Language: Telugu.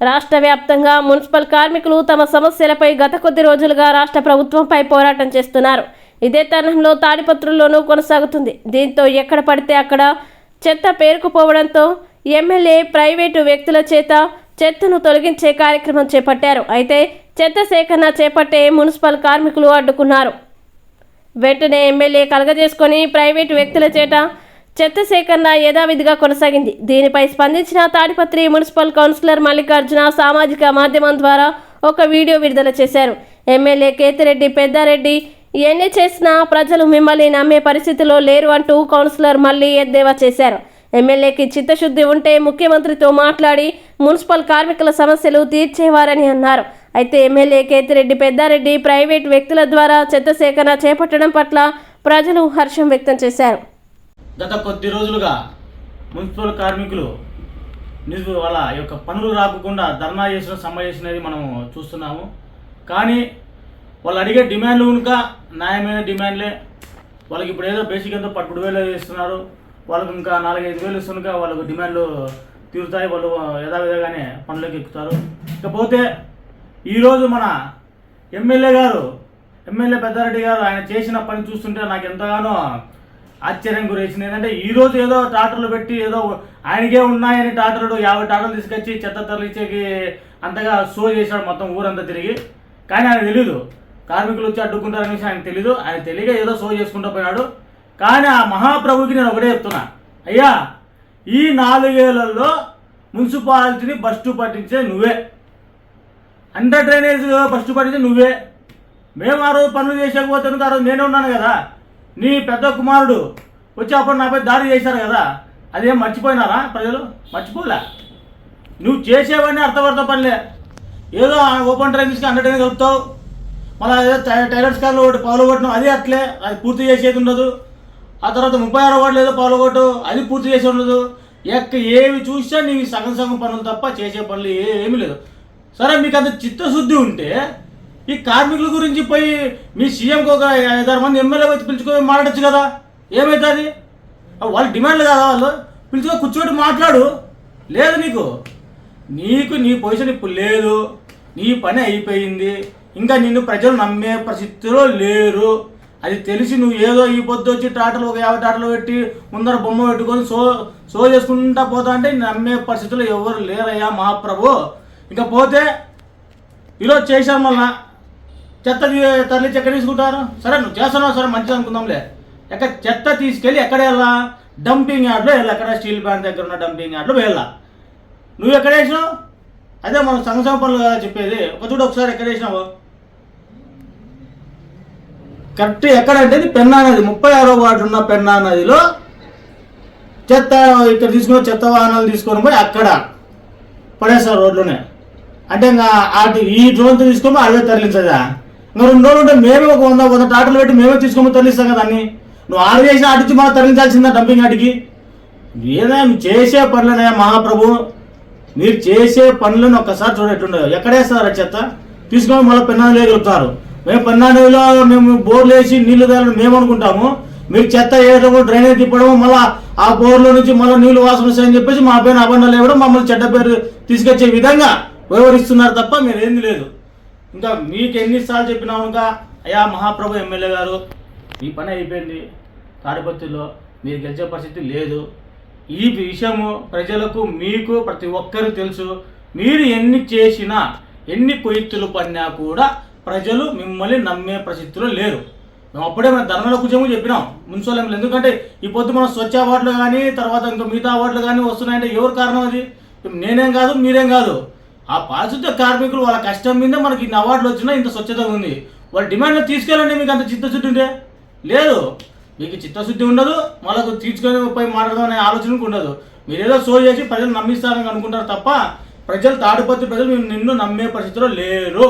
రాష్ట్ర వ్యాప్తంగా మున్సిపల్ కార్మికులు తమ సమస్యలపై గత కొద్ది రోజులుగా రాష్ట్ర ప్రభుత్వంపై పోరాటం చేస్తున్నారు. ఇదే తరుణంలో తాడిపత్రుల్లోనూ కొనసాగుతుంది. దీంతో ఎక్కడ పడితే అక్కడ చెత్త పేరుకుపోవడంతో ఎమ్మెల్యే ప్రైవేటు వ్యక్తుల చేత చెత్తను తొలగించే కార్యక్రమం చేపట్టారు. అయితే చెత్త సేకరణ చేపట్టే మున్సిపల్ కార్మికులు అడ్డుకున్నారు. వెంటనే ఎమ్మెల్యే కలగజేసుకొని ప్రైవేటు వ్యక్తుల చేత చెత్త సేకరణ యథావిధిగా కొనసాగింది. దీనిపై స్పందించిన తాడిపత్రి మున్సిపల్ కౌన్సిలర్ మల్లికార్జున సామాజిక మాధ్యమం ద్వారా ఒక వీడియో విడుదల చేశారు. ఎమ్మెల్యే కేతిరెడ్డి పెద్దారెడ్డి ఎన్ని చేసినా ప్రజలు మిమ్మల్ని నమ్మే పరిస్థితిలో లేరు అంటూ కౌన్సిలర్ మళ్ళీ ఎద్దేవా చేశారు. ఎమ్మెల్యేకి చిత్తశుద్ధి ఉంటే ముఖ్యమంత్రితో మాట్లాడి మున్సిపల్ కార్మికుల సమస్యలు తీర్చేవారని అన్నారు. అయితే ఎమ్మెల్యే కేతిరెడ్డి పెద్దారెడ్డి ప్రైవేట్ వ్యక్తుల ద్వారా చెత్త సేకరణ చేపట్టడం పట్ల ప్రజలు హర్షం వ్యక్తం చేశారు. గత కొద్ది రోజులుగా మున్సిపల్ కార్మికులు నిజ వాళ్ళ యొక్క పనులు రాకుండా ధర్నా చేసిన సమ్మె చేసినది మనం చూస్తున్నాము. కానీ వాళ్ళు అడిగే డిమాండ్లు కనుక న్యాయమైన డిమాండ్లే. వాళ్ళకి ఇప్పుడు ఏదో బేసిక్ ఎంతో పట్టుడు వేలు ఇస్తున్నారు. వాళ్ళకి ఇంకా నాలుగైదు వేలు ఇస్తున్నా వాళ్ళకు డిమాండ్లు తీరుతాయి. వాళ్ళు యథావిధంగానే పనులకు ఎక్కుతారు. ఇకపోతే ఈరోజు మన ఎమ్మెల్యే గారు ఎమ్మెల్యే పెద్దారెడ్డి గారు ఆయన చేసిన పని చూస్తుంటే నాకు ఎంతగానో ఆశ్చర్యం గురేసింది. ఏంటంటే ఈ రోజు ఏదో టాటర్లు పెట్టి ఏదో ఆయనకే ఉన్నాయని టాటర్లు యాభై టాటర్లు తీసుకొచ్చి చెత్త తరలిచ్చేకి అంతగా షో చేశాడు మొత్తం ఊరంతా తిరిగి. కానీ ఆయన తెలీదు. కార్మికులు వచ్చి అడ్డుకుంటారనేసి ఆయన తెలీదు. ఆయన తెలియక ఏదో షో చేసుకుంటూ పోయినాడు కానీ ఆ మహాప్రభుకి నేను ఒకటే చెప్తున్నా. అయ్యా ఈ నాలుగేళ్ళలో మున్సిపాలిటీని బస్టు పట్టించే నువ్వే. అండర్ డ్రైనేజ్ ఫస్ట్ పట్టించే నువ్వే. మేము ఆ రోజు పనులు చేసేకపోతే ఆ రోజు నేనే ఉన్నాను కదా? నీ పెద్ద కుమారుడు వచ్చి అప్పుడు నాపై దాడి చేశారు కదా అదేం మర్చిపోయినారా ప్రజలు? మర్చిపోలే. నువ్వు చేసేవన్నీ అర్థపడత పనిలే. ఏదో ఓపెన్ ట్రైన్ అండర్ డ్రైనేజ్ కలుపుతావు. మళ్ళీ ఏదో టై- టైలర్స్ కార్లు ఒకటి పాలు కొట్టడం అది అట్లే. అది పూర్తి చేసేది ఉండదు. ఆ తర్వాత ముప్పై ఆరు వార్డులు ఏదో పాలు కొట్టు అది పూర్తి చేసి ఉండదు. ఎక్క ఏవి చూసినా నీవి సగం సగం పనులు తప్ప చేసే పనులు ఏమీ లేదు. సరే మీకు అంత చిత్తశుద్ధి ఉంటే ఈ కార్మికుల గురించి పోయి మీ సీఎంకి ఒక ఐదారు మంది ఎమ్మెల్యే వచ్చి పిలుచుకొని మాట్లాడచ్చు కదా? ఏమవుతుంది వాళ్ళు డిమాండ్లు కదా వాళ్ళు? పిలుచుకొని కూర్చోటి మాట్లాడు. లేదు నీకు. నీకు నీ పొజిషన్ ఇప్పుడు లేదు. నీ పని అయిపోయింది. ఇంకా నిన్ను ప్రజలు నమ్మే పరిస్థితిలో లేరు. అది తెలిసి నువ్వు ఏదో ఈ పొద్దు వచ్చి టాటలు ఒక యాభై టాటలు పెట్టి ముందర బొమ్మ పెట్టుకొని సో సో చేసుకుంటా పోతా అంటే నమ్మే పరిస్థితిలో ఎవరు లేరయ్యా మహాప్రభు. ఇంకా పోతే ఈరోజు చేశాం మళ్ళీ. చెత్త తరలించి ఎక్కడ తీసుకుంటారు? సరే నువ్వు చేస్తున్నావు సరే మంచిది అనుకుందాంలే. ఎక్కడ చెత్త తీసుకెళ్ళి ఎక్కడ వెళ్ళా డంపింగ్ యార్డ్లో వెళ్ళా ఎక్కడ స్టీల్ ప్లాంట్ దగ్గర ఉన్న డంపింగ్ యార్డ్లో వెళ్ళా. నువ్వు ఎక్కడ వేసినావు? అదే మనం సంక్షేమ పనులు కదా చెప్పేది. ఒక చూడు ఒకసారి ఎక్కడ వేసినావు? కరెక్ట్ ఎక్కడంటే పెన్నా నది. ముప్పై ఆరో వార్డు ఉన్న పెన్నా నదిలో చెత్త ఇక్కడ తీసుకుని చెత్త వాహనాలు తీసుకొని పోయి అక్కడ పడేస్తారు రోడ్లోనే. అంటే ఇంకా అటు ఈ డ్రోన్తో తీసుకొని అదే తరలించదా? నువ్వు రెండు రోజులు ఉంటే మేమే ఒక వంద వంద ట్రాక్టర్లు పెట్టి మేమే తీసుకొని తరలిస్తాం కదా అన్ని. నువ్వు ఆర్డర్ చేసిన అడిచి మనం తరలించాల్సిందా డంపింగ్ అటుకి ఏదైనా చేసే పనులనే మహాప్రభు. మీరు చేసే పనులను ఒక్కసారి చూడట్టుండదు ఎక్కడేస్తారు చెత్త? తీసుకొని మళ్ళీ పెన్నాలు వేయగలుగుతారు మేము పెన్నాలో మేము బోర్లు వేసి నీళ్ళు తేలని మేము అనుకుంటాము. మీరు చెత్త వేయడం డ్రైనేజ్ తిప్పడము మళ్ళీ ఆ బోర్లో నుంచి మళ్ళీ నీళ్ళు వాసన వస్తాయని చెప్పేసి మా పైన అబండాలు ఇవ్వడం మమ్మల్ని చెడ్డ పేరు తీసుకొచ్చే విధంగా వివరిస్తున్నారు తప్ప మీరు లేదు. ఇంకా మీకు ఎన్నిసార్లు చెప్పినా ఇంకా అయ్యా మహాప్రభు ఎమ్మెల్యే గారు ఈ పని అయిపోయింది. తాడిపత్రిలో మీరు గెలిచే పరిస్థితి లేదు. ఈ విషయము ప్రజలకు మీకు ప్రతి ఒక్కరు తెలుసు. మీరు ఎన్ని చేసినా ఎన్ని కొయ్యత్తులు పడినా కూడా ప్రజలు మిమ్మల్ని నమ్మే పరిస్థితిలో లేరు. మేము అప్పుడే మన ధర్మల కుజము చెప్పినాం. మున్సిపల్ ఎందుకంటే ఈ పొద్దు మన స్వచ్ఛ అవార్డులు కానీ తర్వాత ఇంకా మిగతా అవార్డులు కానీ వస్తున్నాయంటే ఎవరు కారణం అది? నేనేం కాదు మీరేం కాదు. ఆ పారిశుద్ధ కార్మికులు వాళ్ళ కష్టం మీద మనకి ఇన్ని అవార్డులు వచ్చినా ఇంత స్వచ్ఛత ఉంది. వాళ్ళ డిమాండ్లో తీసుకెళ్ళండి మీకు అంత చిత్తశుద్ధి ఉంటే. లేదు మీకు చిత్తశుద్ధి ఉండదు మనకు తీసుకొని పోయి మాట్లాడదాం అనే ఆలోచనకు ఉండదు. మీరు సో చేసి ప్రజలు నమ్మిస్తారని అనుకుంటారు తప్ప ప్రజలు తాడుపత్రి ప్రజలు నిన్ను నమ్మే పరిస్థితిలో లేరు.